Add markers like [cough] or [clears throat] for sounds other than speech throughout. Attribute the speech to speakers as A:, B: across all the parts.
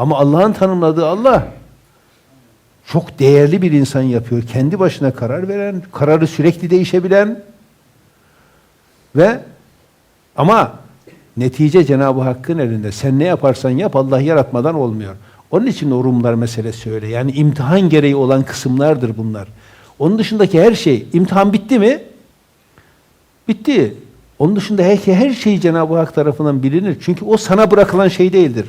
A: Ama Allah'ın tanımladığı Allah çok değerli bir insan yapıyor. Kendi başına karar veren, kararı sürekli değişebilen ve ama netice Cenab-ı Hakk'ın elinde. Sen ne yaparsan yap Allah yaratmadan olmuyor. Onun için o Rumlar meselesi öyle. Yani imtihan gereği olan kısımlardır bunlar. Onun dışındaki her şey, imtihan bitti mi? Bitti. Onun dışında her, her şey Cenab-ı Hak tarafından bilinir. Çünkü o sana bırakılan şey değildir.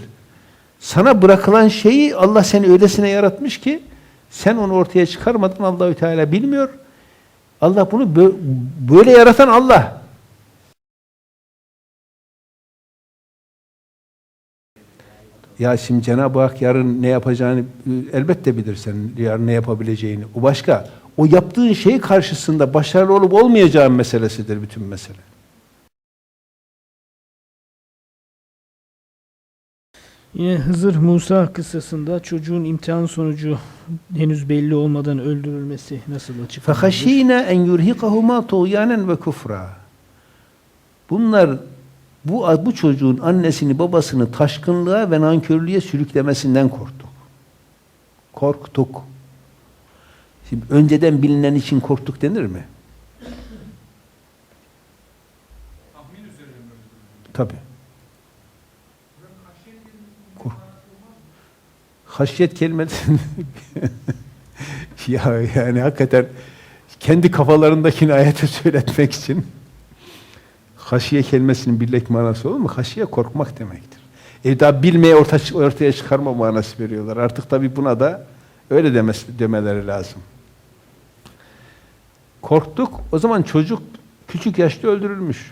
A: Sana bırakılan şeyi Allah seni öylesine yaratmış ki sen onu ortaya çıkarmadan Allahü Teala bilmiyor. Allah bunu bö- böyle yaratan Allah. Ya şimdi Cenab-ı Hak yarın ne yapacağını e, elbette bilir senin yarın ne yapabileceğini. O başka. O yaptığın şey karşısında başarılı olup olmayacağın meselesidir bütün mesele.
B: Yine Hızır Musa kıssasında çocuğun imtihan sonucu henüz belli olmadan öldürülmesi nasıl açıklanır?
A: فَخَش۪ينَ en يُرْهِقَهُمَا طُغْيَانًا ve kufra. Bunlar bu, bu çocuğun annesini babasını taşkınlığa ve nankörlüğe sürüklemesinden korktuk. Korktuk. Şimdi önceden bilinen için korktuk denir mi? Tabi. Kork. Haşyet kelimesi [laughs] ya yani hakikaten kendi kafalarındakini ayete söyletmek için haşiye kelimesinin birlek manası olur mu? Haşiye korkmak demektir. E daha bilmeye orta, ortaya çıkarma manası veriyorlar. Artık tabi buna da öyle demesi, demeleri lazım. Korktuk. O zaman çocuk küçük yaşta öldürülmüş.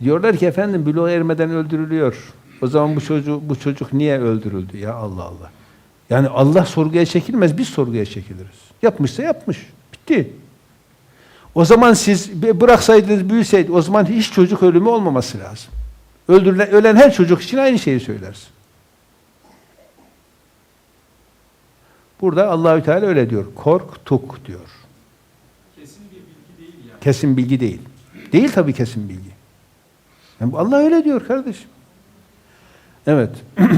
A: Diyorlar ki efendim buluğa ermeden öldürülüyor. O zaman bu çocuk bu çocuk niye öldürüldü? Ya Allah Allah. Yani Allah sorguya çekilmez, biz sorguya çekiliriz. Yapmışsa yapmış. Bitti. O zaman siz bıraksaydınız büyüseydi, o zaman hiç çocuk ölümü olmaması lazım. Öldürülen, ölen her çocuk için aynı şeyi söylersin. Burada Allahü Teala öyle diyor. Korktuk diyor.
C: Kesin bir bilgi değil yani.
A: Kesin bilgi değil. Değil tabii kesin bilgi. Yani Allah öyle diyor kardeşim. Evet. [clears throat]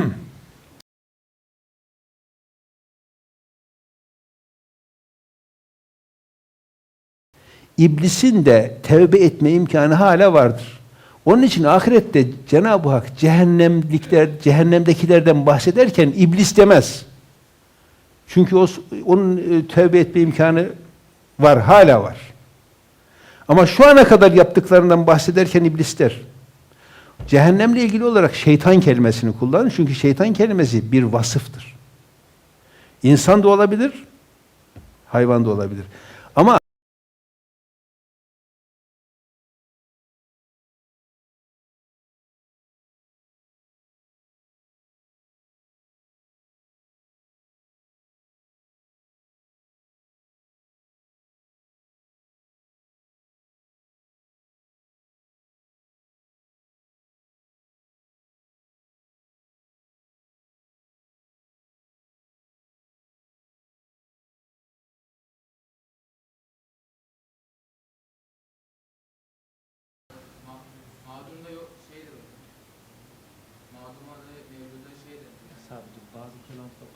A: İblisin de tevbe etme imkanı hala vardır. Onun için ahirette Cenab-ı Hak cehennemlikler, cehennemdekilerden bahsederken iblis demez. Çünkü o, onun e, tevbe etme imkanı var, hala var. Ama şu ana kadar yaptıklarından bahsederken iblis der. Cehennemle ilgili olarak şeytan kelimesini kullanın. Çünkü şeytan kelimesi bir vasıftır. İnsan da olabilir, hayvan da olabilir.
D: Sadece bazı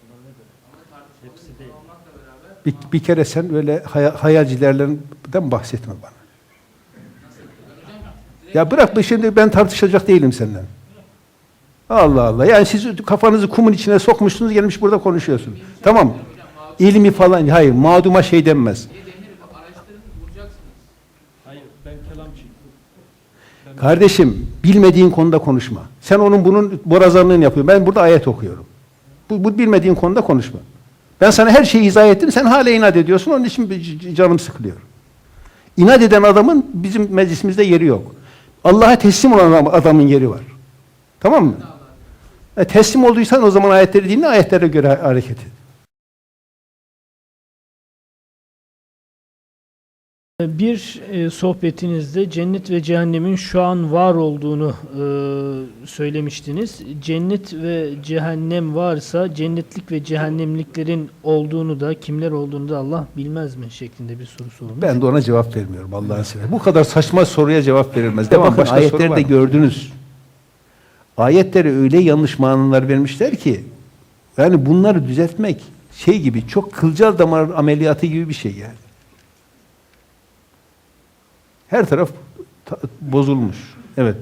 D: kullanılıyor.
C: Ama tartışmalı
D: Hepsi değil.
C: konu olmakla beraber
A: bir, bir kere sen öyle hay- hayalcilerden bahsetme bana. Ya bırak bu şimdi ben tartışacak değilim senden. Allah Allah. Yani siz kafanızı kumun içine sokmuşsunuz gelmiş burada konuşuyorsun. Tamam. İlmi falan. Hayır. Mağduma şey denmez.
C: ne denir araştırın bulacaksınız.
D: Hayır ben kelamcıyım.
A: Kardeşim bilmediğin konuda konuşma. Sen onun bunun borazanlığını yapıyorsun. Ben burada ayet okuyorum. Bu, bu bilmediğin konuda konuşma. Ben sana her şeyi izah ettim. Sen hala inat ediyorsun. Onun için canım sıkılıyor. İnat eden adamın bizim meclisimizde yeri yok. Allah'a teslim olan adam- adamın yeri var. Tamam mı? E, teslim olduysan o zaman ayetleri dinle, ayetlere göre hareket et.
B: Bir e, sohbetinizde cennet ve cehennemin şu an var olduğunu e, söylemiştiniz. Cennet ve cehennem varsa cennetlik ve cehennemliklerin olduğunu da kimler olduğunu da Allah bilmez mi şeklinde bir soru sormuş.
A: Ben de ona cevap vermiyorum Allah'ın seversen. Bu kadar saçma soruya cevap verilmez.
D: Tamam,
A: Bakın
D: başka var mı?
A: gördünüz. Ayetleri öyle yanlış manalar vermişler ki Yani bunları düzeltmek şey gibi çok kılcal damar ameliyatı gibi bir şey yani. Her taraf ta- bozulmuş. Evet.